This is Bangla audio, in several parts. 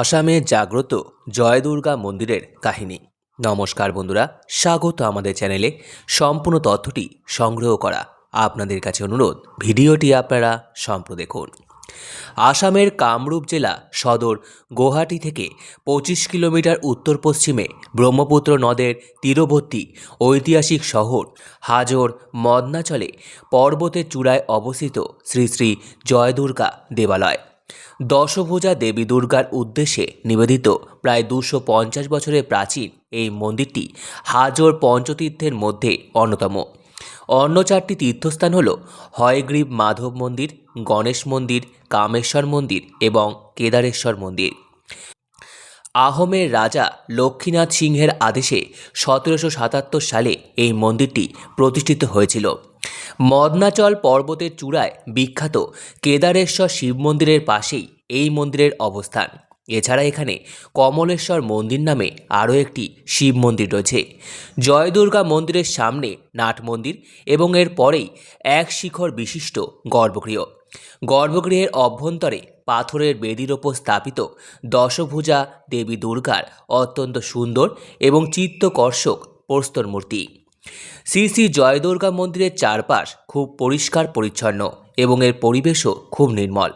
আসামে জাগ্রত জয় দুর্গা মন্দিরের কাহিনী। নমস্কার বন্ধুরা, স্বাগত আমাদের চ্যানেলে। সম্পূর্ণ তথ্যটি সংগ্রহ করা আপনাদের কাছে অনুরোধ, ভিডিওটি আপনারা সম্প্র দেখুন। আসামের কামরূপ জেলা সদর গুয়াহাটি থেকে পঁচিশ কিলোমিটার উত্তর পশ্চিমে ব্রহ্মপুত্র নদের তীরবর্তী ঐতিহাসিক শহর হাজোর মদনাচলে পর্বতের চূড়ায় অবস্থিত শ্রী শ্রী জয় দুর্গা দেবালয়। দশভুজা দেবী দুর্গার উদ্দেশ্যে নিবেদিত প্রায় দুশো পঞ্চাশ বছরের প্রাচীন এই মন্দিরটি হাজোর পঞ্চতীর্থের মধ্যে অন্যতম। অন্য চারটি তীর্থস্থান হল হয়গ্রীব মাধব মন্দির, গণেশ মন্দির, কামেশ্বর মন্দির এবং কেদারেশ্বর মন্দির। আহোমের রাজা লক্ষ্মীনাথ সিংহের আদেশে সতেরোশো সাতাত্তর সালে এই মন্দিরটি প্রতিষ্ঠিত হয়েছিল। মদনাচল পর্বতের চূড়ায় বিখ্যাত কেদারেশ্বর শিব মন্দিরের পাশেই এই মন্দিরের অবস্থান। এছাড়া এখানে কমলেশ্বর মন্দির নামে আরও একটি শিব মন্দির রয়েছে। জয়দুর্গা মন্দিরের সামনে নাট মন্দির এবং এর পরেই এক শিখর বিশিষ্ট গর্ভগৃহ। গর্ভগৃহের অভ্যন্তরে পাথরের বেদির ওপর স্থাপিত দশভুজা দেবী দুর্গার অত্যন্ত সুন্দর এবং চিত্তকর্ষক প্রস্তর মূর্তি। শ্রী শ্রী জয়দুর্গা মন্দিরের চারপাশ খুব পরিষ্কার পরিচ্ছন্ন এবং এর পরিবেশও খুব নির্মল।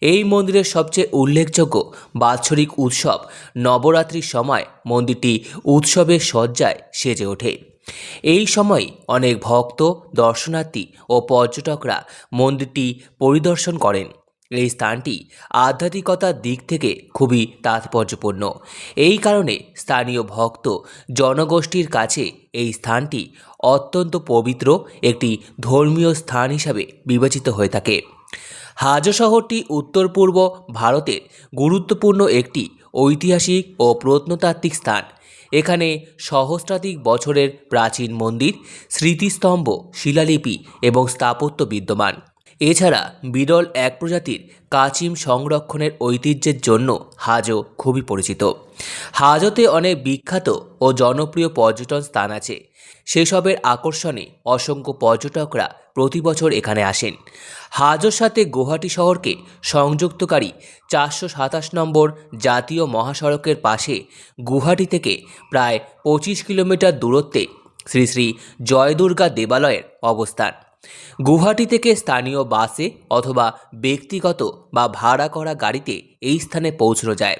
এই মন্দিরের সবচেয়ে উল্লেখযোগ্য বাৎসরিক উৎসব নবরাত্রির সময় মন্দিরটি উৎসবের সজ্জায় সেজে ওঠে। এই সময় অনেক ভক্ত, দর্শনার্থী ও পর্যটকরা মন্দিরটি পরিদর্শন করেন। এই স্থানটি আধ্যাত্মিকতার দিক থেকে খুবই তাৎপর্যপূর্ণ। এই কারণে স্থানীয় ভক্ত জনগোষ্ঠীর কাছে এই স্থানটি অত্যন্ত পবিত্র একটি ধর্মীয় স্থান হিসাবে বিবেচিত হয়ে থাকে। হাজো শহরটি উত্তর পূর্ব ভারতের গুরুত্বপূর্ণ একটি ঐতিহাসিক ও প্রত্নতাত্ত্বিক স্থান। এখানে সহস্রাধিক বছরের প্রাচীন মন্দির, স্মৃতিস্তম্ভ, শিলালিপি এবং স্থাপত্য বিদ্যমান। এছাড়া বিরল এক প্রজাতির কাচিম সংরক্ষণের ঐতিহ্যের জন্য হাজো খুবই পরিচিত। হাজোতে অনেক বিখ্যাত ও জনপ্রিয় পর্যটন স্থান আছে। সেসবের আকর্ষণে অসংখ্য পর্যটকরা প্রতি বছর এখানে আসেন। হাজোর সাথে গুয়াহাটি শহরকে সংযুক্তকারী চারশো সাতাশ নম্বর জাতীয় মহাসড়কের পাশে গুয়াহাটি থেকে প্রায় পঁচিশ কিলোমিটার দূরত্বে শ্রী শ্রী জয়দুর্গা দেবালয়ের অবস্থান। গুয়াহাটি থেকে স্থানীয় বাসে অথবা ব্যক্তিগত বা ভাড়া করা গাড়িতে এই স্থানে পৌঁছানো যায়।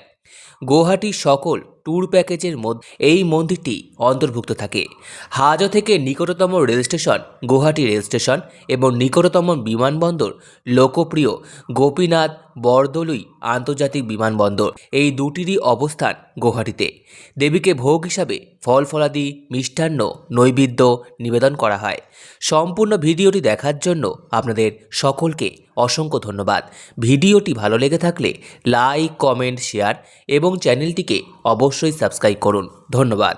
গুয়াহাটির সকল ট্যুর প্যাকেজের মধ্যে, এই মন্দিরটি অন্তর্ভুক্ত থাকে। হাজো থেকে নিকটতম rail station Guwahati rail station এবং নিকটতম বিমানবন্দর লোকপ্রিয় গোপীনাথ বরদলুই আন্তর্জাতিক বিমানবন্দর। এই দুটিরই অবস্থান গুয়াহাটিতে। দেবীকে ভোগ হিসাবে ফল ফলাদি, মিষ্টান্ন, নৈবেদ্য নিবেদন করা হয়। সম্পূর্ণ ভিডিওটি দেখার জন্য আপনাদের সকলকে অসংখ্য ধন্যবাদ। ভিডিওটি ভালো লেগে থাকলে লাইক, কমেন্ট, শেয়ার এবং চ্যানেলটিকে অবশ্যই সাবস্ক্রাইব করুন। ধন্যবাদ।